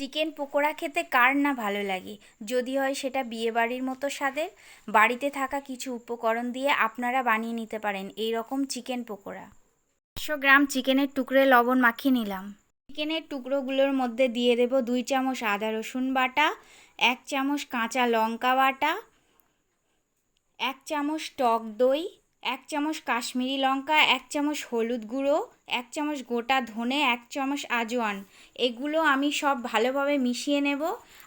Chicken pakora খেতে কার না ভালো লাগে? যদি হয় সেটা বিয়েবাড়ির মতো স্বাদের? বাড়িতে থাকা কিছু উপকরণ দিয়ে আপনারা বানিয়ে নিতে পারেন এই রকম চিকেন পকোড়া। একশো গ্রাম চিকেনের টুকরো লবণ মাখিয়ে নিলাম। চিকেনের টুকরোগুলোর মধ্যে দিয়ে দেব দুই চামচ আদা রসুন বাটা, এক চামচ কাঁচা লঙ্কা বাটা, এক চামচ টক দই এক চামচ কাশ্মীরি লঙ্কা, এক চামচ হলুদ গুঁড়ো, এক চামচ গোটা ধনে, এক চামচ আজওয়ান। এগুলো আমি সব ভালোভাবে মিশিয়ে নেব।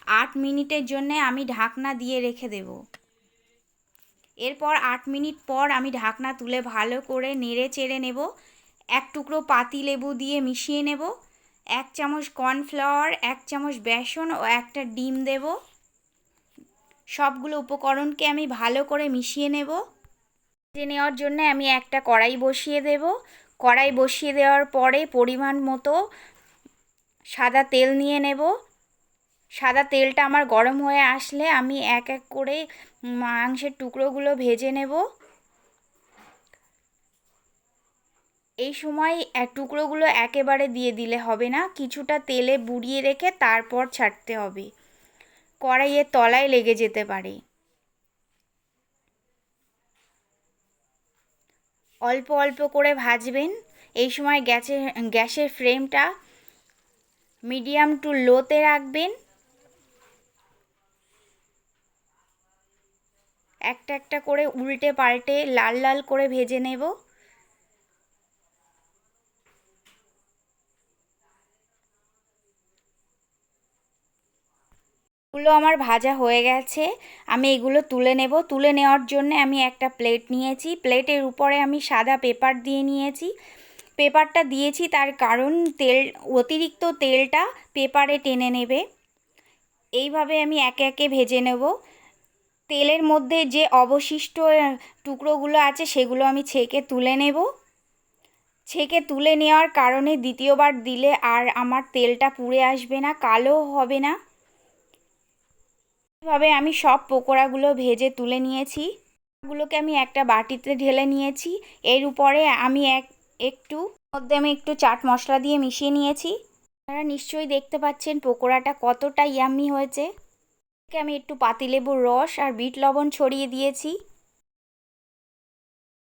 আট মিনিটের জন্যে আমি ঢাকনা দিয়ে রেখে দেব। এরপর আট মিনিট পর আমি ঢাকনা তুলে ভালো করে নেড়ে চেড়ে নেব। এক টুকরো পাতি লেবু দিয়ে মিশিয়ে নেব। এক চামচ কর্নফ্লাওয়ার, এক চামচ বেসন ও একটা ডিম দেব। সবগুলো উপকরণকে আমি ভালো করে মিশিয়ে নেব। ভেজে নেওয়ার জন্য আমি একটা কড়াই বসিয়ে দেব। কড়াই বসিয়ে দেওয়ার পরে পরিমাণ মতো সাদা তেল নিয়ে নেব। সাদা তেলটা আমার গরম হয়ে আসলে আমি এক এক করে মাংসের টুকরোগুলো ভেজে নেব। এই সময় টুকরোগুলো একেবারে দিয়ে দিলে হবে না, কিছুটা তেলে বুড়িয়ে রেখে তারপর ছাড়তে হবে। কড়াইয়ের তলায় লেগে যেতে পারে। অল্প অল্প করে ভাজবেন। এই সময় গ্যাসের গ্যাসের ফ্লেমটা মিডিয়াম টু লোতে রাখবেন। একটা একটা করে উল্টে পাল্টে লাল লাল করে ভেজে নেব। এগুলো আমার ভাজা হয়ে গেছে, আমি এগুলো তুলে নেব। তুলে নেওয়ার জন্য আমি একটা প্লেট নিয়েছি। প্লেটের উপরে আমি সাদা পেপার দিয়ে নিয়েছি। পেপারটা দিয়েছি তার কারণ তেল, অতিরিক্ত তেলটা পেপারে টেনে নেবে। এইভাবে আমি একে একে ভেজে নেব। তেলের মধ্যে যে অবশিষ্ট টুকরোগুলো আছে সেগুলো আমি ছেঁকে তুলে নেব। ছেঁকে তুলে নেওয়ার কারণে দ্বিতীয়বার দিলে আর আমার তেলটা পুড়ে আসবে না, কালো হবে না। এভাবে আমি সব পকোড়াগুলো ভেজে তুলে নিয়েছি। গুলোকে আমি একটা বাটিতে ঢেলে নিয়েছি। এর উপরে আমি এক, একটু, মধ্যে আমি একটু চাট মশলা দিয়ে মিশিয়ে নিয়েছি। আপনারা নিশ্চয়ই দেখতে পাচ্ছেন পকোড়াটা কতটা ইয়াম্মি হয়েছে। আমি একটু পাতিলেবুর রস আর বিট লবণ ছড়িয়ে দিয়েছি।